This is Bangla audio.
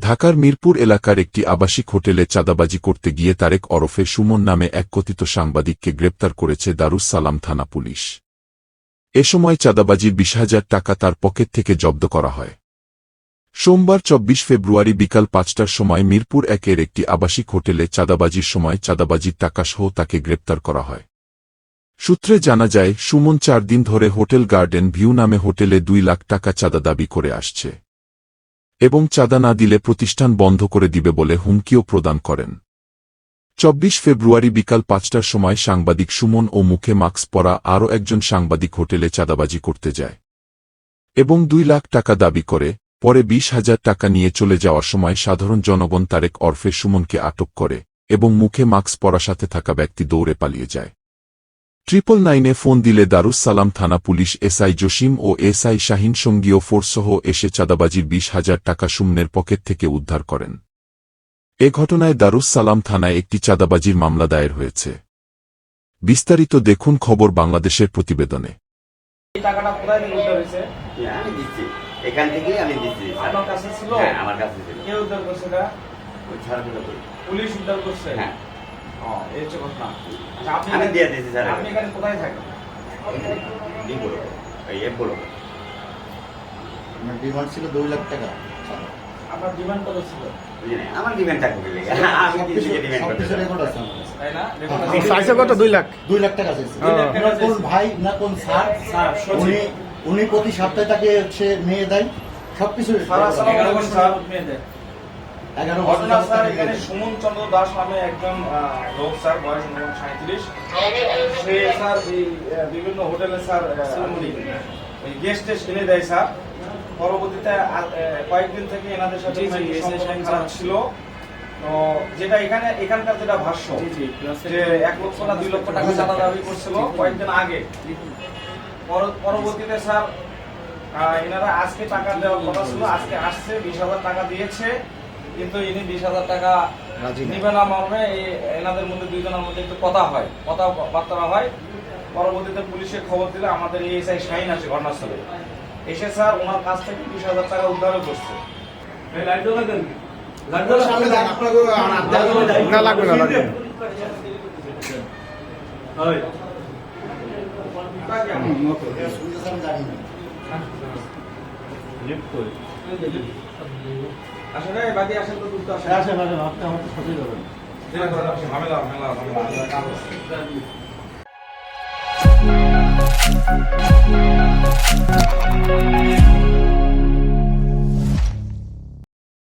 ঢাকার মিরপুর এলাকার একটি আবাসিক হোটেলে চাঁদাবাজি করতে গিয়ে তারেক অরফে সুমন নামে এক কথিত সাংবাদিককে গ্রেপ্তার করেছে দারুস সালাম থানা পুলিশ। এ সময় চাঁদাবাজির বিশ হাজার টাকা তার পকেট থেকে জব্দ করা হয়। সোমবার চব্বিশ ফেব্রুয়ারি বিকাল পাঁচটার সময় মিরপুর একের একটি আবাসিক হোটেলে চাঁদাবাজির সময় চাঁদাবাজির টাকাসহ তাকে গ্রেপ্তার করা হয়। সূত্রে জানা যায়, সুমন চার দিন ধরে হোটেল গার্ডেন ভিউ নামে হোটেলে দুই লাখ টাকা চাঁদা দাবি করে আসছে। এবং চাঁদা না দিলে প্রতিষ্ঠান বন্ধ করে দিবে বলে হুমকিও প্রদান করেন। চব্বিশ ফেব্রুয়ারি বিকাল পাঁচটার সময় সাংবাদিক সুমন ও মুখে মাস্ক পরা আরও একজন সাংবাদিক হোটেলে চাঁদাবাজি করতে যায় এবং দুই লাখ টাকা দাবি করে, পরে বিশ হাজার টাকা নিয়ে চলে যাওয়ার সময় সাধারণ জনগণ তারেক অর্ফে সুমনকে আটক করে এবং মুখে মাস্ক পরা সাথে থাকা ব্যক্তি দৌড়ে পালিয়ে যায়। ট্রিপল নাইনে ফোন দিলে দারুস সালাম থানা পুলিশ এসআই জসিম ও এসআই শাহিন সঙ্গীয় ফোর্সসহ এসে চাঁদাবাজির বিশ হাজার টাকা সুমনের পকেট থেকে উদ্ধার করেন। এ ঘটনায় দারুস সালাম থানায় একটি চাঁদাবাজির মামলা দায়ের হয়েছে। বিস্তারিত দেখুন খবর বাংলাদেশের প্রতিবেদনে। টাকাটা কোথায় উদ্ধার হয়েছে? হ্যাঁ, আমি দিচ্ছি। এখান থেকেই আমি দিচ্ছি। স্যার। কাছে ছিল? হ্যাঁ আমার কাছে ছিল। কে উদ্ধার করছে এটা? ওই ছাড়গুলো করি। পুলিশ উদ্ধার করছে? হ্যাঁ। এই হচ্ছে ঘটনা আপনি আমি দিয়ে দিয়েছি স্যার। আপনি এখানে কোথায় থাকেন? ডি বলো এই এফ বলো আমার ডিমান্ড ছিল দুই লাখ টাকা। আপনার ডিমান্ড কত ছিল? আমার ডিমান্ড থাকবে আমি দিচ্ছি ডিমান্ড করতে রেকর্ড আছে আমার তাই না? হ্যাঁ, চাইছে কত? দুই লাখ। দুই লাখ টাকা চাইছে দুই লাখ টাকা না কোন ভাই না কোন স্যার স্যার, উনি উনি প্রতি সপ্তাহে তাকে দেয়। সবকিছু সারা সারা স্যার মেয়ে দেয়। বছর ঘটনা স্যার এখানে সুমন চন্দ্র দাস নামে একজন লোক স্যার বয়স সাঁত্রিশ সে স্যার এই বিভিন্ন হোটেলে স্যার ওই গেস্ট টেস্ট এনে দেয় স্যার। পরবর্তীতে কয়েকদিন থেকে এনাদের সাথে খারাপ ছিল। তো যেটা এখানে এখানকার যেটা ভাষ্য যে এক লক্ষ না দুই লক্ষ টাকা চাঁদা দাবি করছিল কয়েকদিন আগে। পরবর্তীতে স্যার এনারা আজকে টাকা দেওয়ার কথা ছিল আজকে আসছে বিশ হাজার টাকা দিয়েছে। কিন্তু ইনি বিশ হাজার টাকা নিবে না মর্মে এনাদের মধ্যে দুইজনের মধ্যে একটু কথা হয় কথা বার্তা হয়। পরবর্তীতে পুলিশে খবর দিলে আমাদের এই এসআই শাহিন আসে ঘটনাস্থলে। এসে স্যার ওনার কাছ থেকে বিশ হাজার টাকা উদ্ধারও করছে। আড্ডা দেবেন। না লাগবে না লাগবে জানি না। আসলে বাকি আসেন তো দ্রুত আসেন আসেন, আসেন, আপনি আমার সাথেই যাবেন। ঝামেলা ঝামেলা ঝামেলা you.